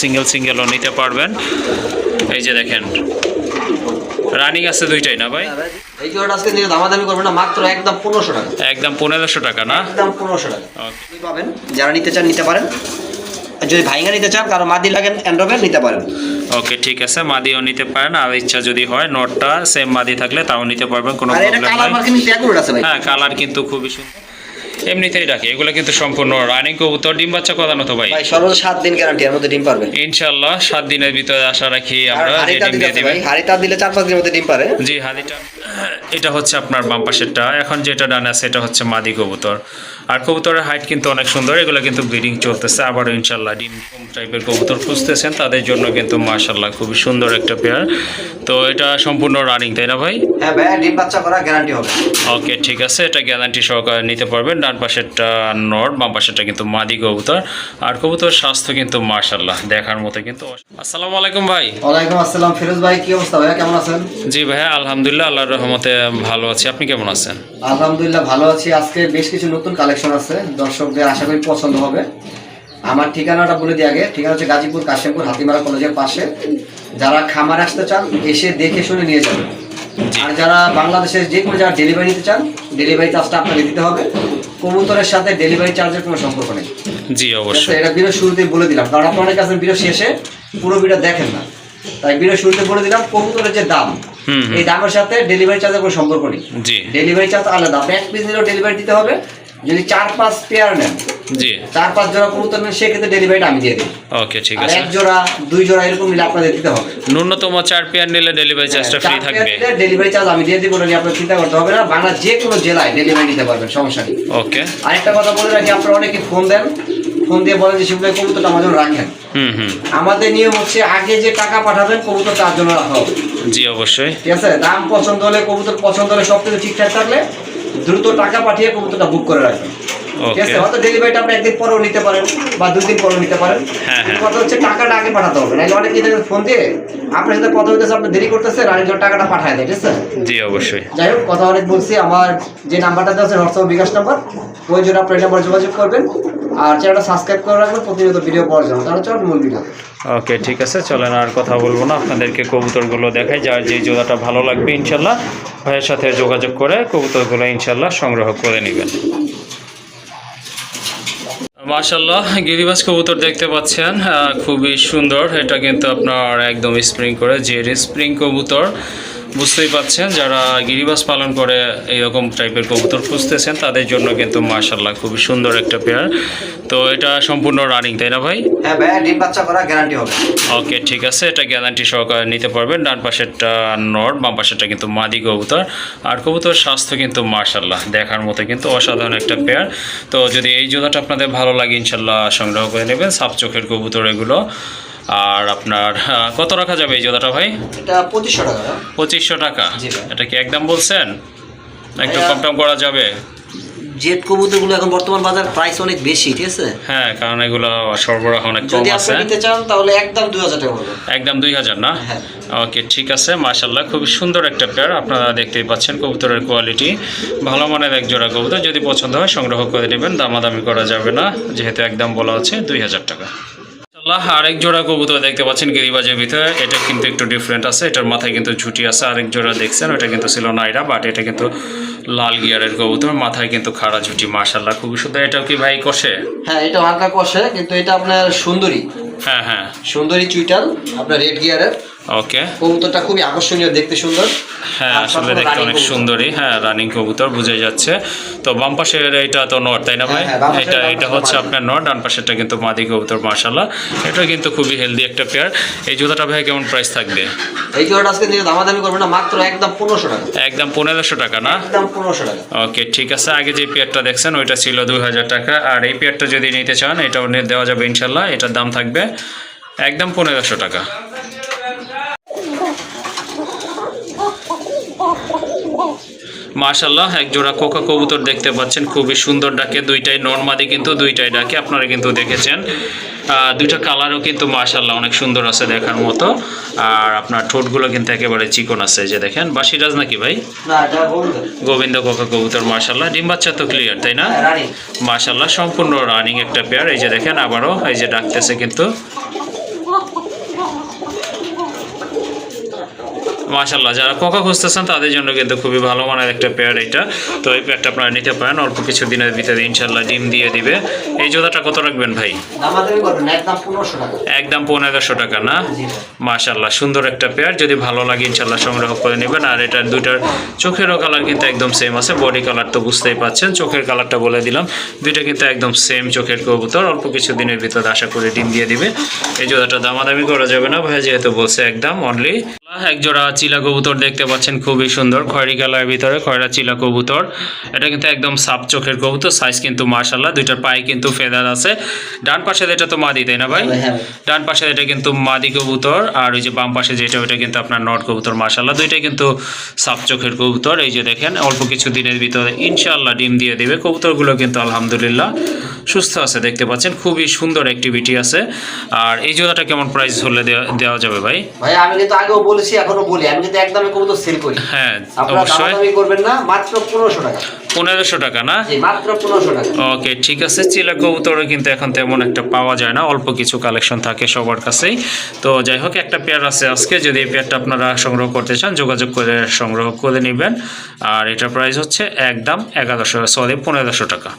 Single সিঙ্গেলও নিতে পারবেন। এই যে দেখেন রানিং আছে দুইটাই না ভাই? এই জোড়াটা আজকে নিয়ে দামাদামি করবেন না মাত্র একদম পনেরোশো টাকা। একদম পনেরোশো টাকা না? একদম টাকা। ওকে পাবেন যারা নিতে চান নিতে পারেন। যদি ভাইঙ্গা নিতে চান কারও মাদি লাগেন নিতে পারেন। ওকে ঠিক আছে মাদিও নিতে পারেন আর ইচ্ছা যদি হয় নোটটা সেম মাদি থাকলে তাও নিতে পারবেন কোনো প্রবলেম নাই। মার্কিং ট্যাগুড হ্যাঁ কালার কিন্তু খুবই সুন্দর। এমনিতেই রাখি। এগুলো কিন্তু সম্পূর্ণ রানিং কবুতর ডিম বাচ্চা কদানো তো ভাই ভাই সর্বোচ্চ সাত দিন গ্যারান্টি এর মধ্যে ডিম পারবে। ইনশাল্লাহ সাত দিনের ভিতরে আশা রাখি আমরা যে ডিম দিলে দিয়ে আছে দিবেন। হাড়িটা দিলে চার পাঁচ দিনের মধ্যে ডিম পারে। জি এটা হচ্ছে আপনার বাম পাশেরটা। এখন যেটা ডান আছে এটা হচ্ছে মাদি কবুতর। আর কবুতরের হাইট কিন্তু অনেক সুন্দর এগুলো কিন্তু ব্রিডিং চলতেছে। আবারও ইনশাল্লাহ ডিম টাইপের কবুতর খুঁজতেছেন তাদের জন্য কিন্তু মাশাল্লাহ খুবই সুন্দর একটা পেয়ার তো এটা সম্পূর্ণ রানিং তাই না ভাই? হ্যাঁ ভাই ডিম বাচ্চা করা গ্যারান্টি হবে। ওকে ঠিক আছে এটা গ্যারান্টি সহকারে নিতে পারবেন। ডান পাশেরটা নর বাম পাশেরটা কিন্তু মাদি কবুতর। আর কবুতর স্বাস্থ্য কিন্তু মাশাল্লাহ দেখার মতো কিন্তু আসসালামু আলাইকুম ভাই। ওয়ালাইকুম আসসালাম ফিরোজ ভাই কি অবস্থা ভাইয়া? কেমন আছেন? জি ভাইয়া আলহামদুলিল্লাহ আল্লাহর রহমতে ভালো আছি। আপনি কেমন আছেন? আলহামদুলিল্লাহ ভালো আছি। আজকে বেশ কিছু নতুন কালেকশন আছে দর্শকদের আশা করি পছন্দ হবে। আমার ঠিকানাটা বলে দিই আগে। ঠিকানা হচ্ছে গাজীপুর কাশিমপুর হাতিমারা কলেজের পাশে। যারা খামার আসতে চান এসে দেখে শুনে নিয়ে যাবেন। আর যারা বাংলাদেশের যে কোনো যারা ডেলিভারি নিতে চান ডেলিভারি চার্জটা আপনাকে দিতে হবে। কবুতরের সাথে ডেলিভারি চার্জের কোনো সম্পর্ক নেই। জি অবশ্যই। এটা ভিডিও শুরুতেই বলে দিলাম। কারণ আপনার অনেকে আছেন ভিডিও শেষে পুরো ভিডিও দেখেন না। তাই ভিডিও শুরুতে বলে দিলাম কবুতরের যে দাম। এই দামের সাথে ডেলিভারি চার্জের কোনো সম্পর্ক নেই। ডেলিভারি চার্জ আলাদা। আপনি এক পিস নিলেও ডেলিভারি দিতে হবে। যদি চার পাঁচ পেয়ার নেন জি। চার পাঁচ জোড়া কবুতর নেন সেক্ষেত্রে ডেলিভারিটা আমি দিয়ে দিই ওকে ঠিক আছে। এক জোড়া দুই জোড়া এরকম নিলে আপনাদের দিতে হবে। ন্যূনতম চার পেয়ার নিলে ডেলিভারি চার্জটা ফ্রি থাকবে। ডেলিভারি চার্জ আমি দিয়ে দিব বলে নিয়ে আপনার চিন্তা করতে হবে না। বাংলা যে কোনো জেলায় ডেলিভারি দিতে পারবেন সমস্যা নেই। ওকে আরেকটা কথা বলে রাখি আপনারা অনেকে ফোন দেন। ফোন দিয়ে বলেন যে শিবলাই কবুতরটা আমার জন্য রাখেন। আমাদের নিয়ম হচ্ছে আগে যে টাকা পাঠাবেন কবুতর তার জন্য রাখা হবে। জি অবশ্যই। ঠিক আছে? দাম পছন্দ হলে কবুতর পছন্দ হলে সব কিছু ঠিকঠাক থাকলে দ্রুত টাকা পাঠিয়ে কবুতরটা বুক করে রাখবেন। ঠিক আছে? হয়তো ডেলিভারিটা আপনি একদিন পরেও নিতে পারেন বা দুই দিন পরেও নিতে পারেন। হ্যাঁ, হ্যাঁ। কথা হচ্ছে টাকাটা আগে পাঠাতে হবে। নাহলে অনেক কিছু ফোন দিয়ে আপনার সাথে কথা হইতেছে আপনি দেরি করতেছে আর একজন টাকাটা পাঠায় দেয়। ঠিক আছে? জি অবশ্যই। যাই হোক কথা অনেক বলছি। আমার যে নাম্বারটা দেওয়া আছে হোয়াটসঅ্যাপ বিকাশ নাম্বার ওই জন্য আপনার নাম্বার যোগাযোগ করবেন। আর চ্যানেলটা সাবস্ক্রাইব করে রাখবেন, প্রতিনিয়ত ভিডিও পাওয়ার জন্য। তাহলে চল মূল ভিডিও ওকে ঠিক আছে, চলেন আর কথা বলব না। আপনাদেরকে কবুতরগুলো দেখাই, যার যে জোড়াটা ভালো লাগবে, ইনশাল্লাহ ভাইয়ের সাথে যোগাযোগ করে কবুতরগুলো ইনশাল্লাহ সংগ্রহ করে নেবেন। মাশাল্লাহ গিরিবাজ কবুতর দেখতে পাচ্ছেন খুবই সুন্দর। এটা কিন্তু আপনার একদম স্প্রিং করে যে স্প্রিং কবুতর। বুঝতেই পাচ্ছেন যারা গিরিবাস পালন করে এইরকম টাইপের কবুতর খুঁজতেছেন তাদের জন্য কিন্তু মাশাল্লাহ খুবই সুন্দর একটা পেয়ার তো এটা সম্পূর্ণ রানিং তাই না ভাই? হ্যাঁ ভাইয়া ডিম বাচ্চা করা গ্যারান্টি হবে। ওকে ঠিক আছে এটা গ্যারান্টি সহকারে নিতে পারবেন। ডান পাশেরটা নর বাম পাশেরটা কিন্তু মাদি কবুতর। আর কবুতর স্বাস্থ্য কিন্তু মার্শাল্লাহ দেখার মতো কিন্তু অসাধারণ একটা পেয়ার তো যদি এই জোড়াটা আপনাদের ভালো লাগে ইনশাল্লাহ সংগ্রহ করে নেবেন। সাপ চোখের কবুতর এগুলো। আর আপনার কত রাখা যাবে এই জোড়াটা ভাই? এটা পঁচিশশো টাকা। পঁচিশশো টাকা। এটা কি একদম বলছেন? একটু কম টম করা যাবে? জেট কবুতরগুলো এখন বর্তমান বাজার প্রাইস অনেক বেশি ঠিক আছে? হ্যাঁ কারণ এগুলো সরবরাহ অনেক কম যদি আছে। আপনি নিতে চান তাহলে একদম দুই হাজার টাকা পড়বে একদম দুই হাজার না? হ্যাঁ। ওকে ঠিক আছে মাশাল্লাহ খুব সুন্দর একটা পেয়ার আপনারা দেখতেই পাচ্ছেন কবুতরের কোয়ালিটি ভালো মানের এক জোড়া কবুতর যদি পছন্দ হয় সংগ্রহ করে নেবেন দামাদামি করা যাবে না যেহেতু একদম বলা হচ্ছে দুই হাজার টাকা। মাশাআল্লাহ, আরেক জোড়া কবুতর দেখতে পাচ্ছেন গিরিবাজের ভিতরে। এটা কিন্তু একটু ডিফারেন্ট আছে এটার মাথায় কিন্তু ঝুটি আছে। আরেক জোড়া দেখছেন ওটা কিন্তু ছিল নাইরা বাট এটা কিন্তু লাল গিয়ারের কবুতর মাথায় কিন্তু খাড়া ঝুটি মাশাল্লাহ খুবই সুন্দর। এটাও কি ভাই কষে? হ্যাঁ এটা হালকা কষে কিন্তু এটা আপনার সুন্দরী। হ্যাঁ হ্যাঁ। সুন্দরী চুইটাল আপনার রেড গিয়ারের ওকে কবুতরটা খুবই আকর্ষণীয় দেখতে সুন্দর। হ্যাঁ আসলে দেখতে অনেক। সুন্দরী হ্যাঁ রানিং কবুতর বুঝে যাচ্ছে। তো বাম পাশের এটা তো নট তাই না ভাই? হ্যাঁ, হ্যাঁ, এটা এটা হচ্ছে আপনার নট ডান পাশেরটা কিন্তু মাদি কবুতর এটা কিন্তু খুবই হেলদি একটা পেয়ার এই জুতাটা ভাই কেমন প্রাইস থাকবে? এই জোড়াটা আজকে নিয়ে দামাদামি করবেন না মাত্র একদম পনেরোশো টাকা। একদম পনেরোশো টাকা না? একদম পনেরোশো টাকা। ওকে ঠিক আছে। আগে যে পেয়ারটা দেখছেন ওইটা ছিল দুই হাজার টাকা। আর এই পেয়ারটা যদি নিতে চান এটাও দেওয়া যাবে ইনশাল্লাহ এটার দাম থাকবে একদম পনেরোশো টাকা। মাশাল্লাহ এক জোড়া কোকা কবুতর দেখতে পাচ্ছেন খুবই সুন্দর ডাকে দুইটাই নর্মাদি কিন্তু দুইটাই ডাকে আপনারা কিন্তু দেখেছেন। দুইটা কালারও কিন্তু মাশাল্লাহ অনেক সুন্দর আছে দেখার মতো। আর আপনার ঠোঁটগুলো কিন্তু একেবারে চিকন আছে যে দেখেন। বাসিরাজ নাকি ভাই? গোবিন্দ। কোকা কবুতর মাশাল্লাহ ডিম বাচ্চা তো ক্লিয়ার তাই না? হ্যাঁ, মাশাল্লাহ সম্পূর্ণ রানিং একটা পেয়ার এই যে দেখেন আবারও এই যে ডাকতেছে কিন্তু। মাশাল্লাহ যারা কোকা খুঁজতেছেন তাদের জন্য কিন্তু খুবই ভালো মানের একটা পেয়ার এটা। তো এই পেয়ারটা আপনারা নিতে পারেন অল্প কিছু দিনের ভিতরে ইনশাল্লাহ ডিম দিয়ে দিবে। এই জোড়াটা কত রাখবেন ভাই? একদম পনেরোশো টাকা। না। মাশাল্লাহ সুন্দর একটা পেয়ার। যদি ভালো লাগে ইনশাল্লাহ সংগ্রহ করে নেবেন। আর এটার দুইটার চোখেরও কালার কিন্তু একদম সেম আছে। বডি কালার তো বুঝতেই পাচ্ছেন। চোখের কালারটা বলে দিলাম। দুইটা কিন্তু একদম সেম চোখের কবুতর। অল্প কিছু দিনের ভিতরে আশা করে ডিম দিয়ে দিবে। এই জোড়াটা দামাদামি করা যাবে না ভাই যেহেতু বলছে একদম অনলি এক জোড়া চিলা কবুতর দেখতে পাচ্ছেন খুবই সুন্দর। খয়েরি কালারের ভিতরে খয়রা চিলা কবুতর। এটা কিন্তু একদম সাপ চোখের কবুতর সাইজ কিন্তু মার্শাল্লাহ দুইটার পায়ে কিন্তু ফেদার আছে। ডান পাশে এটা তো মাদি তাই না ভাই? হ্যাঁ ডান পাশে এটা কিন্তু মাদি কবুতর আর ওই যে বাম পাশে যেটা ওইটা কিন্তু আপনার নট কবুতর মার্শাল্লাহ দুইটাই কিন্তু সাপ চোখের কবুতর। এই যে দেখেন অল্প কিছু দিনের ভিতরে ইনশাল্লাহ ডিম দিয়ে দেবে। কবুতরগুলো কিন্তু আলহামদুলিল্লাহ সুস্থ আছে দেখতে পাচ্ছেন। খুবই সুন্দর অ্যাক্টিভিটি আছে। আর এই জোড়াটা কেমন প্রাইস হলে দেওয়া- দেওয়া যাবে ভাই? ভাই আমি কিন্তু আগেও বলেছি এখনও বলি। আমি কিন্তু একদমই কবুতর সেল করি। হ্যাঁ আপনারা অবশ্যই। করবেন না মাত্র পনেরোশো টাকা। পনেরোশো টাকা না? জি মাত্র পনেরোশো টাকা। ওকে ঠিক আছে। চিলা কবুতরও কিন্তু এখন তেমন একটা পাওয়া যায় না। অল্প কিছু কালেকশন থাকে সবার কাছেই। তো যাই হোক একটা পেয়ার আছে আজকে। যদি এই পেয়ারটা আপনারা সংগ্রহ করতে চান যোগাযোগ করে সংগ্রহ করে নেবেন। আর এটার প্রাইস হচ্ছে একদম এগারোশো সরি পনেরোশো টাকা।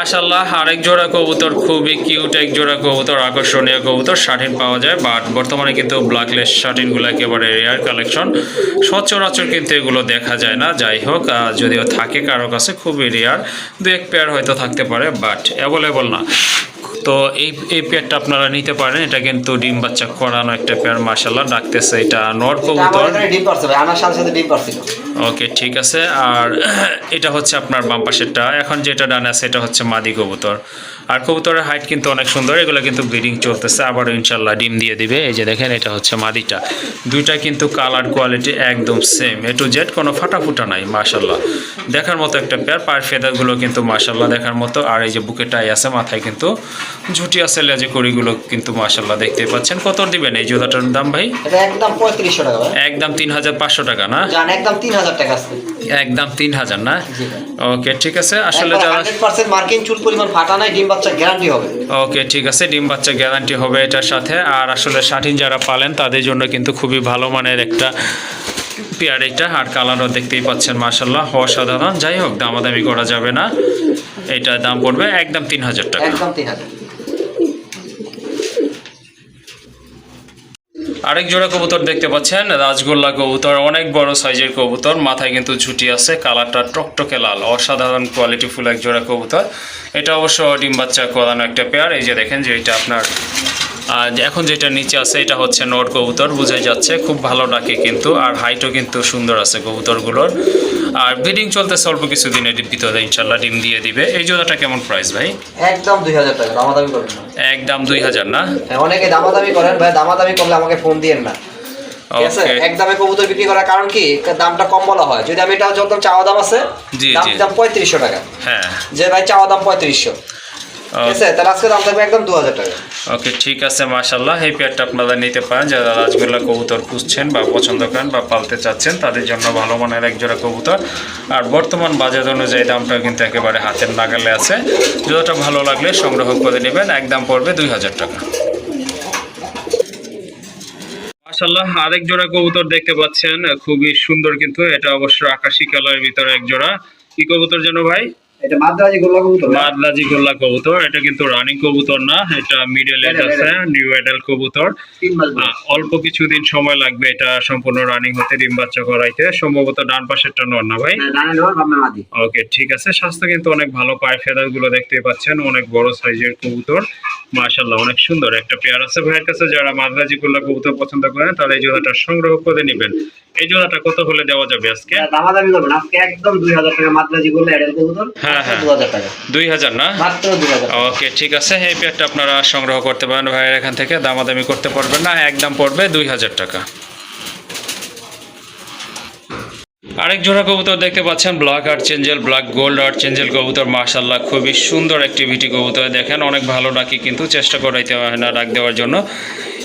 মাশাল্লাহ আরেক জোড়া কবুতর, খুবই কিউট এক জোড়া কবুতর, আকর্ষণীয় কবুতর শার্টিন পাওয়া যায় বাট বর্তমানে কিন্তু ব্ল্যাকলেস শার্টিনগুলো একেবারে রেয়ার কালেকশন সচরাচর কিন্তু এগুলো দেখা যায় না। যাই হোক যদিও থাকে কারও কাছে, খুবই রেয়ার দু এক পেয়ার হয়তো থাকতে পারে বাট অ্যাভেলেবল না। তো এই এই পেয়ারটা আপনারা নিতে পারেন। এটা কিন্তু ডিম বাচ্চা করানো একটা পেয়ার মাশাল্লাহ ডাকতেছে এটা নর কবুতর। ডিম পারছে ভাই আমার সাথে সাথে ডিম পারছিল। ওকে ঠিক আছে। আর এটা হচ্ছে আপনার বাম পাশেরটা। এখন যেটা ডান আছে এটা হচ্ছে মাদি কবুতর। আর কবুতরের হাইট কিন্তু অনেক সুন্দর এগুলো কিন্তু ব্রিডিং চলতেছে আবারও ইনশাল্লাহ ডিম দিয়ে দিবে। এই যে দেখেন এটা হচ্ছে মাদিটা। দুইটা কিন্তু কালার কোয়ালিটি একদম সেম এ টু জেড কোনো ফাটাফুটা নাই মাশাল্লাহ। দেখার মতো একটা পেয়ার পায়ের ফেদারগুলো কিন্তু মাশাল্লাহ দেখার মতো আর এই যে বুকে টাই আছে মাথায় কিন্তু ঝুটি আছে লেজে কড়িগুলো কিন্তু মাশাল্লাহ দেখতে পাচ্ছেন। কত দিবেন এই জোড়াটার দাম ভাই? একদম পঁয়ত্রিশশো টাকা একদম তিন হাজার পাঁচশো টাকা না? একদম তিন হাজার টাকা আছে। একদম তিন হাজার না? ওকে ঠিক আছে। আসলে যারা মার্কিন চুল পরিমাণ ফাটা নাই ডিম বাচ্চা গ্যারান্টি হবে। ওকে ঠিক আছে ডিম বাচ্চা গ্যারান্টি হবে এটার সাথে। আর আসলে ষাটিন যারা পালেন তাদের জন্য কিন্তু খুবই ভালো মানের একটা পেয়ার এটা। আর কালারও দেখতেই পাচ্ছেন মার্শাল্লাহ অসাধারণ। যাই হোক দামাদামি করা যাবে না। এটার দাম পড়বে একদম তিন হাজার টাকা। একদম তিন হাজার। আরেক জোড়া কবুতর দেখতে পাচ্ছেন, রাজগোল্লা কবুতর, অনেক বড় সাইজের কবুতর, মাথায় কিন্তু ঝুটি আছে, কালারটা টকটকে লাল, অসাধারণ কোয়ালিটি ফুল এক জোড়া কবুতর। এটা অবশ্য ডিম বাচ্চা করানো একটা পেয়ার এই যে দেখেন যে এটা আপনার আর এখন যেটা নিচে আছে, এটা হচ্ছে নট কবুতর, বোঝাই যাচ্ছে, খুব ভালো ডাকে কিন্তু, আর হাইটও কিন্তু সুন্দর আছে কবুতরগুলোর। আর ব্রিডিং চলতেছে অল্প কিছু দিনের ভিতরে ইনশাল্লাহ ডিম দিয়ে দিবে। এই জোড়াটা কেমন প্রাইস ভাই? একদম দুই হাজার টাকা দামাদামি করবেন না। একদম দুই হাজার না? অনেকে অনেকে দামাদামি করেন ভাই দামাদামি করলে আমাকে ফোন দিয়েন না। এক দামে কবুতর বিক্রি করার কারণ কি? দামটা কম বলা হয়। যদি আমি এটা যত চাওয়া দাম আছে দাম পঁয়ত্রিশশো টাকা। হ্যাঁ। যে ভাই চাওয়া দাম পঁয়ত্রিশশো। আছে তাহলে আজকে দাম থাকবে একদম দু হাজার টাকা। ওকে ঠিক আছে মাশাল্লাহ এই পেয়ারটা আপনারা নিতে পারেন। যারা রাজগোল্লা কবুতর খুঁজছেন বা পছন্দ করেন বা পালতে চাচ্ছেন তাদের জন্য ভালো মানের এক জোড়া কবুতর। আর বর্তমান বাজার অনুযায়ী দামটা কিন্তু একেবারে হাতের নাগালে আছে। জোড়াটা ভালো লাগলে সংগ্রহ করে নেবেন। একদম পড়বে দুই হাজার টাকা। মাশাল্লাহ আরেক জোড়া কবুতর দেখতে পাচ্ছেন। খুবই সুন্দর কিন্তু। এটা অবশ্য আকাশি কালারের ভিতরে এক জোড়া। কি কবুতর যেন ভাই? এটা মাদ্রাজি গোল্লা কবুতর মাদলাজি গোল্লা কবুতর এটা কিন্তু রানিং কবুতর না এটা মিডল এজ আছে নিউ এডাল কবুতর। তিন মাস আহ, অল্প কিছুদিন সময় লাগবে এটা সম্পূর্ণ রানিং হতে ডিম বাচ্চা করাইতে। সম্ভবত ডান পাশেরটা নর না ভাই? ওকে ঠিক আছে। স্বাস্থ্য কিন্তু অনেক ভালো পায়ের ফেদারগুলো দেখতে পাচ্ছেন অনেক বড় সাইজের কবুতর। মাশাল্লাহ অনেক সুন্দর। একটা পেয়ার আছে ভাইয়ের কাছে যারা মাদ্রাজি গোল্লা কবুতর পছন্দ করেন তারা এই জোড়াটা সংগ্রহ করে নেবেন। এই জোড়াটা কত হলে দেওয়া যাবে আজকে? দামাদামি করবেন। আজকে একদম দুই হাজার টাকা মাদ্রাজি গোল্লা এডেল কবুতর। হ্যাঁ, হ্যাঁ। দুই হাজার না? ওকে ঠিক আছে। এই পেয়ারটা আপনারা সংগ্রহ করতে পারেন ভাইয়ের এখান থেকে। দামাদামি করতে পারবেন না একদম পড়বে দুই হাজার টাকা। আরেক জোড়া কবুতর দেখতে পাচ্ছেন ব্ল্যাক আর্ট চেঞ্জেল ব্ল্যাক গোল্ড আর্ট চেঞ্জেল কবুতর মার্শাল্লাহ খুবই সুন্দর অ্যাক্টিভিটি কবুতর। দেখেন অনেক ভালো ডাকি কিন্তু চেষ্টা করাইতে হয় না ডাক দেওয়ার জন্য।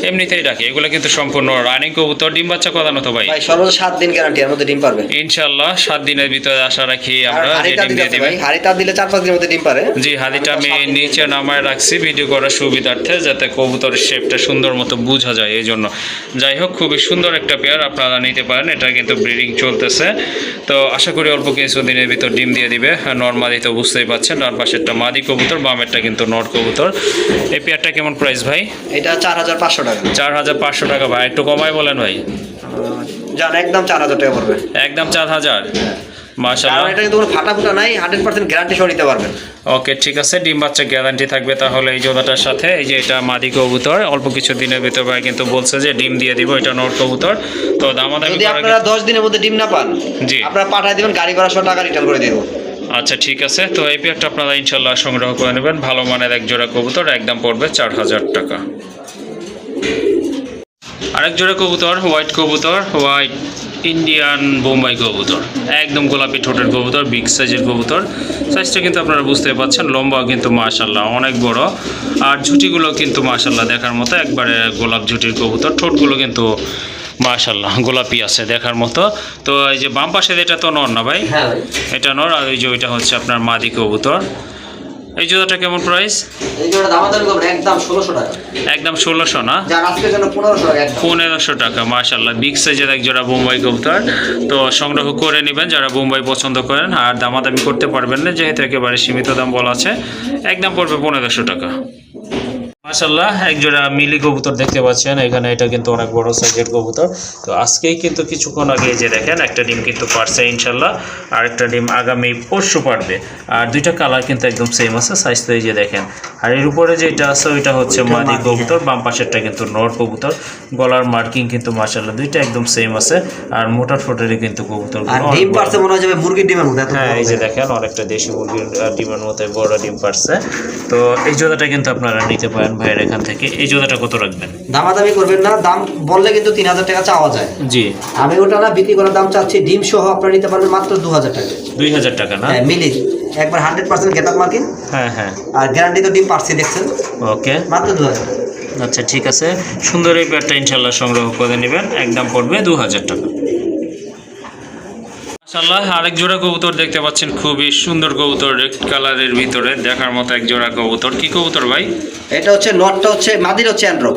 এমনিতেই ডাকি এগুলো কিন্তু সম্পূর্ণ রানিং কবুতর ডিম বাচ্চা কদানো তো ভাই? সর্বোচ্চ সাত দিন গ্যারান্টি এর মধ্যে ডিম পারবে। ইনশাল্লাহ সাত দিনের ভিতরে আশা রাখি আমরা ডিম দিয়ে দিবেন হাড়িটা দিলে চার পাঁচ দিনের মধ্যে ডিম পারে। জি হাদিটা আমি নিচে নামায় রাখছি ভিডিও করার সুবিধার্থে যাতে কবুতরের শেপটা সুন্দর মতো বোঝা যায় এই জন্য। যাই হোক খুবই সুন্দর একটা পেয়ার আপনারা নিতে পারেন এটা কিন্তু ব্রিডিং চলতেছে। তো আশা করি অল্প কিছু দিনের ভিতর ডিম দিয়ে দিবে। নর্মালি তো বুঝতেই পাচ্ছেন ডান পাশেরটা মাদি কবুতর বামেরটা কিন্তু নর কবুতর। এই পেয়ারটা কেমন প্রাইস ভাই? এটা চার হাজার পাঁচশো টাকা। চার হাজার পাঁচশো টাকা ভাই একটু কমাই বলেন ভাই। জান একদম চার হাজার টাকা পড়বে। একদম চার হাজার? এটা কিন্তু কোনো ফাটা ফুটা নাই হান্ড্রেড পার্সেন্ট গ্যারান্টি সহ নিতে পারবেন। ওকে ঠিক আছে ডিম বাচ্চা গ্যারান্টি থাকবে তাহলে এই জোড়াটার সাথে এই যে এটা মাদি কবুতর অল্প কিছু দিনের ভিতর ভাই কিন্তু বলছে যে ডিম দিয়ে দিব এটা কবুতর। তো দামাদামি যদি আপনারা দশ দিনের মধ্যে ডিম না পান জি। আপনারা পাঠায় দিবেন গাড়ি ভাড়া টাকা রিটার্ন করে দিব। আচ্ছা ঠিক আছে তো এই পেয়ারটা আপনারা ইনশাল্লাহ সংগ্রহ করে নেবেন। ভালো মানের এক জোড়া কবুতর একদম পড়বে চার হাজার টাকা। আরেক জোড়া কবুতর হোয়াইট কবুতর হোয়াইট ইন্ডিয়ান বোম্বাই কবুতর একদম গোলাপি ঠোঁটের কবুতর বিগ সাইজের কবুতর। সাইজটা কিন্তু আপনারা বুঝতে পারছেন লম্বাও কিন্তু মাশাল্লাহ অনেক বড়। আর ঝুটিগুলো কিন্তু মাশাল্লাহ দেখার মতো একবারে গোলাপ ঝুটির কবুতর। ঠোঁটগুলো কিন্তু মাশাল্লাহ গোলাপি আছে দেখার মতো। তো এই যে বাম পাশে এটা তো নর না ভাই? হ্যাঁ ভাই। এটা নর আর ওই যে ওইটা হচ্ছে আপনার মাদি কবুতর। এই জুতাটা কেমন প্রাইস এই জুতাটা দাম দাম একদম 1600 টাকা। একদম 1600 না? যার আজকের জন্য 1500 টাকা একদম। পনেরোশো টাকা মাশাআল্লাহ। বিগ সাইজের এক জোড়া বোম্বাই কবুতর তো সংগ্রহ করে নেবেন যারা বোম্বাই পছন্দ করেন। আর দামাদামি করতে পারবেন না যেহেতু একেবারে সীমিত দাম বলা আছে। একদম পড়বে 1500 টাকা। মাশাল্লাহ এক জোড়া মিলি কবুতর দেখতে পাচ্ছেন। এখানে এটা কিন্তু অনেক বড় সাইজের কবুতর। তো আজকেই কিন্তু কিছুক্ষণ আগে যে দেখেন একটা ডিম কিন্তু পারছে ইনশাল্লাহ আর একটা ডিম আগামী পরশু পারবে। আর দুইটা কালার কিন্তু একদম সেম আছে সাইজ তো এই যে দেখেন। আর এর উপরে যেটা আছে ওইটা হচ্ছে মাদি কবুতর বাম পাশেরটা কিন্তু নর কবুতর। গলার মার্কিং কিন্তু মাশাল্লাহ দুইটা একদম সেম আছে। আর মোটার ফোটারে কিন্তু কবুতর ডিম পারছে মনে হয় যাবে মুরগির ডিমের এত হ্যাঁ এই যে হবে। দেখেন অনেকটা দেশি মুরগির ডিমের মতো বড় ডিম পারছে। তো এই জোড়াটা কিন্তু আপনারা নিতে পারেন ভাইয়ের এখান থেকে এই জোড়াটা কত রাখবেন? দামাদামি করবেন না দাম বললে কিন্তু তিন হাজার টাকা চাওয়া যায়। জি। আমি ওটা না বিক্রি করার দাম চাচ্ছি ডিম সহ আপনারা নিতে পারবেন মাত্র দু হাজার টাকা। দুই হাজার টাকা না? হ্যাঁ মিলি। একবার হান্ড্রেড পার্সেন্ট গেটার মার্কিন হ্যাঁ হ্যাঁ। আর গ্যারান্টি তো ডিম পারছি দেখছেন? ওকে। মাত্র দু হাজার আচ্ছা ঠিক আছে। সুন্দর এই ব্যাটটা ইনশাল্লাহ সংগ্রহ করে নেবেন। একদম পড়বে দু হাজার টাকা। মাশাল্লাহ আরেক জোড়া কবুতর দেখতে পাচ্ছেন খুবই সুন্দর কবুতর রেড কালারের ভিতরে দেখার মতো এক জোড়া কবুতর। কি কবুতর ভাই? এটা হচ্ছে নটটা হচ্ছে মাদির হচ্ছে অ্যান্ড্রপ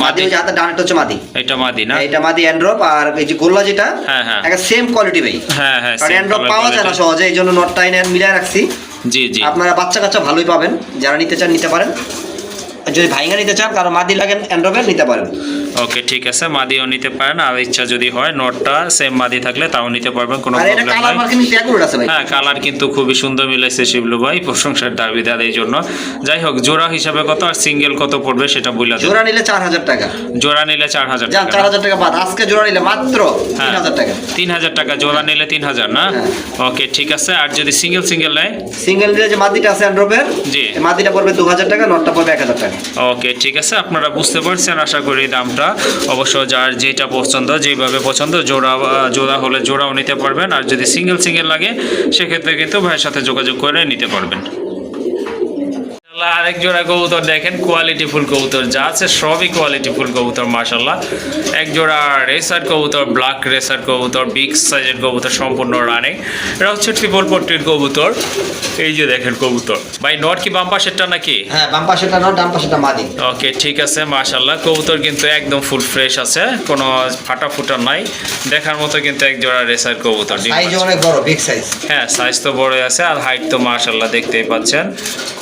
মাদি? ওই হাতে ডানটা হচ্ছে মাদি। এটা মাদি না? এটা মাদি অ্যান্ড্রপ আর এই যে গোল্লা যেটা হ্যাঁ, হ্যাঁ। একটা সেম কোয়ালিটি ভাই। হ্যাঁ হ্যাঁ কারণ অ্যান্ড্রপ পাওয়া যায় না সহজে এই জন্য নটটা এনে মিলাই রাখছি। জি জি। আপনারা বাচ্চা কাচ্চা ভালোই পাবেন যারা নিতে চান নিতে পারেন। আর যদি ভাইঙ্গা নিতে চান কারণ মাদি লাগেন অ্যান্ড্রপের নিতে পারেন। ওকে ঠিক আছে মাদিও নিতে পারেন আর ইচ্ছা যদি হয় নোটটা সেম মাদি থাকলে তাও নিতে পারবেন কোনো প্রবলেম কালার নাই। হ্যাঁ কালার কিন্তু খুবই সুন্দর মিলেছে শিবলু ভাই প্রশংসার দাবিদার এই জন্য। যাই হোক জোড়া হিসাবে কত আর সিঙ্গেল কত পড়বে সেটা বলে জোড়া নিলে চার হাজার টাকা। জোড়া নিলে চার হাজার টাকা। চার হাজার টাকা বাদ। আজকে জোড়া নিলে মাত্র তিন হ্যাঁ। হাজার টাকা। তিন হাজার টাকা জোড়া নিলে তিন হাজার না? হ্যাঁ। ওকে ঠিক আছে আর যদি সিঙ্গেল সিঙ্গেল নেয়? সিঙ্গেল নিলে যে মাদিটা আছে অ্যান্ড্রপের জি। মাদিটা পড়বে দু হাজার টাকা নটটা পড়বে এক হাজার টাকা। ওকে ঠিক আছে আপনারা বুঝতে পারছেন আশা করি দামটা। অবশ্য যার যেটা পছন্দ, যেভাবে পছন্দ, জোড়া জোড়া হলে জোড়াও নিতে পারবেন। আর যদি সিঙ্গেল সিঙ্গেল লাগে, সেক্ষেত্রে কিন্তু ভাইয়ের সাথে যোগাযোগ করে নিতে পারবেন। মাশাআল্লাহ, আরেক জোড়া কবুতর দেখেন কোয়ালিটি ফুল কবুতর যা আছে সবই কোয়ালিটি ফুল কবুতর মাশাল্লাহ এক জোড়া রেসার কবুতর ব্ল্যাক রেসার কবুতর বিগ সাইজের কবুতর সম্পূর্ণ রানিং এটা হচ্ছে ট্রিপল পট্টির কবুতর। এই যে দেখেন কবুতর। ভাই নট কি বাম পাশেরটা নাকি? হ্যাঁ বাম পাশেটা নট ডান পাশেটা মাদি। ওকে ঠিক আছে মাশাল্লাহ কবুতর কিন্তু একদম ফুল ফ্রেশ আছে কোনো ফাটা ফুটা নাই। দেখার মতো কিন্তু এক জোড়া রেসার কবুতর সাইজ অনেক বড় বিগ সাইজ হ্যাঁ সাইজ তো বড় আছে আর হাইট তো মাশাল্লাহ দেখতেই পাচ্ছেন।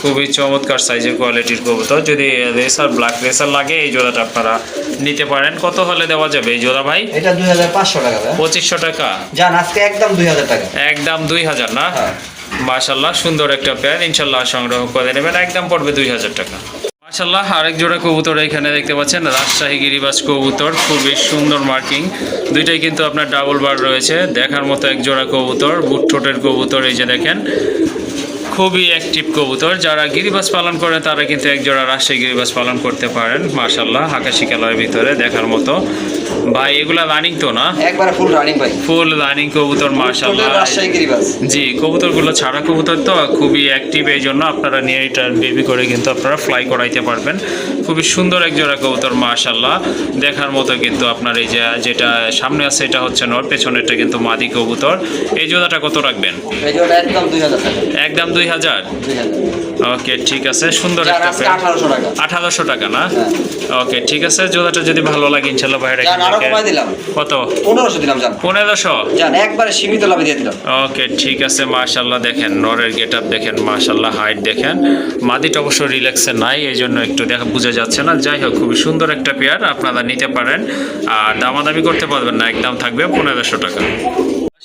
খুবই চমৎকার সাইজের কোয়ালিটির কবুতর? যদি রেসার ব্ল্যাক রেসার লাগে এই জোড়াটা আপনারা নিতে পারেন। কত হলে দেওয়া যাবে এই জোড়া ভাই? এটা দুই হাজার পাঁচশো টাকা পঁচিশশো টাকা। যান আজকে একদম দুই হাজার টাকা। একদম দুই হাজার না? হ্যাঁ। মাশাল্লাহ সুন্দর একটা প্যান ইনশাল্লাহ সংগ্রহ করে নেবেন। একদম পড়বে দুই হাজার টাকা। মাশাল্লাহ আরেক জোড়া কবুতর এখানে দেখতে পাচ্ছেন। রাজশাহী গিরিবাস কবুতর খুবই সুন্দর মার্কিং দুইটাই কিন্তু আপনার ডাবল বার রয়েছে। দেখার মতো এক জোড়া কবুতর বুট ঠোঁটের কবুতর এই যে দেখেন। খুবই অ্যাক্টিভ কবুতর। যারা গিরিবাজ পালন করেন তারা কিন্তু একজোড়া রাজশাহী গিরিবাজ পালন করতে পারেন মার্শাল্লাহ আকাশি কালারের ভিতরে দেখার মতো। ভাই এগুলা রানিং তো না? একবারে ফুল রানিং ভাই। ফুল রানিং কবুতর মার্শাল্লাহ রাজশাহী গিরিবাস। জি কবুতরগুলো ছাড়া কবুতর তো খুবই অ্যাক্টিভ এই জন্য আপনারা নিয়ে এটা বেবি করে কিন্তু আপনারা ফ্লাই করাইতে পারবেন। খুবই সুন্দর এক জোড়া কবুতর মাশাল্লাহ দেখার মতো কিন্তু আপনার এই যে যেটা সামনে আছে এটা হচ্ছে নর পেছনেরটা কিন্তু মাদি কবুতর। এই জোড়াটা কত রাখবেন? একদম দুই হাজার টাকা। একদম দুই হাজার? ওকে ঠিক আছে সুন্দর একটা আঠারোশো টাকা। না? হ্যাঁ। ওকে ঠিক আছে জোড়াটা যদি ভালো লাগে ইনশাল্লাহ কত? পনেরোশো দিলাম পনেরোশো? একবারে সীমিত লাভে দিয়ে দিলাম। ওকে ঠিক আছে মাশাল্লাহ দেখেন নরের গেট আপ দেখেন মাশাল্লাহ হাইট দেখেন। মাদিটা অবশ্য রিল্যাক্সে নাই এই জন্য একটু দেখা বোঝা যাচ্ছে না। যাই হোক খুবই সুন্দর একটা পেয়ার আপনারা নিতে পারেন। আর দামাদামি করতে পারবেন না একদম থাকবে পনেরোশো টাকা।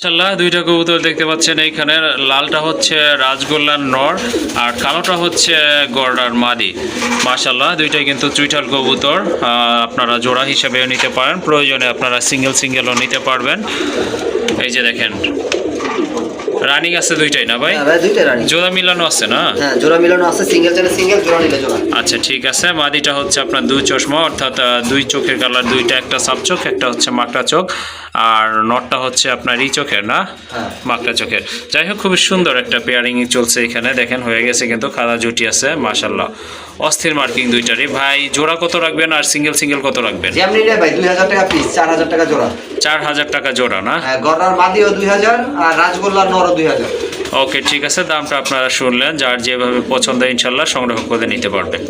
মাশাল্লাহ দুইটা কবুতর দেখতে পাচ্ছেন এইখানে। লালটা হচ্ছে রাজগোল্লার নর আর কালোটা হচ্ছে গড়ার মাদি। মাশাল্লাহ দুইটাই কিন্তু চুইটাল কবুতর। আপনারা জোড়া হিসেবেও নিতে পারেন। প্রয়োজনে আপনারা সিঙ্গেল সিঙ্গেলও নিতে পারবেন। এই যে দেখেন রানিং আছে দুইটাই না ভাই? হ্যাঁ জোড়া মিলানো আছে না? হ্যাঁ জোড়া মিলানো আছে সিঙ্গেল চাইলে সিঙ্গেল জোড়া নিলে জোড়া। আচ্ছা ঠিক আছে। মাদিটা হচ্ছে আপনার দুই চশমা অর্থাৎ দুই চোখের কালার দুইটা একটা সাব চোখ একটা হচ্ছে মাকড়া চোখ। আর নটটা হচ্ছে আপনার ই চোখের না? হ্যাঁ। মাকড়া চোখের। যাই হোক খুবই সুন্দর একটা পেয়ারিং চলছে এখানে। দেখেন হয়ে গেছে কিন্তু খাদা জুটি আছে মাশাল্লাহ অস্থির মার্কিং দুইটারই ভাই জোড়া কত রাখবেন আর সিঙ্গেল সিঙ্গেল কত রাখবেন? যেমনি নিলে ভাই দুই হাজার টাকা পিস চার হাজার টাকা জোড়া। টাকা না? হ্যাঁ গড়ার মাদিও দুই হাজার আর রাজগোল্লার নরও দুই হাজার। ওকে ঠিক আছে। দামটা আপনারা শুনলেন। যার যেভাবে পছন্দ ইনশাল্লাহ সংগ্রহ করে নিতে পারবেন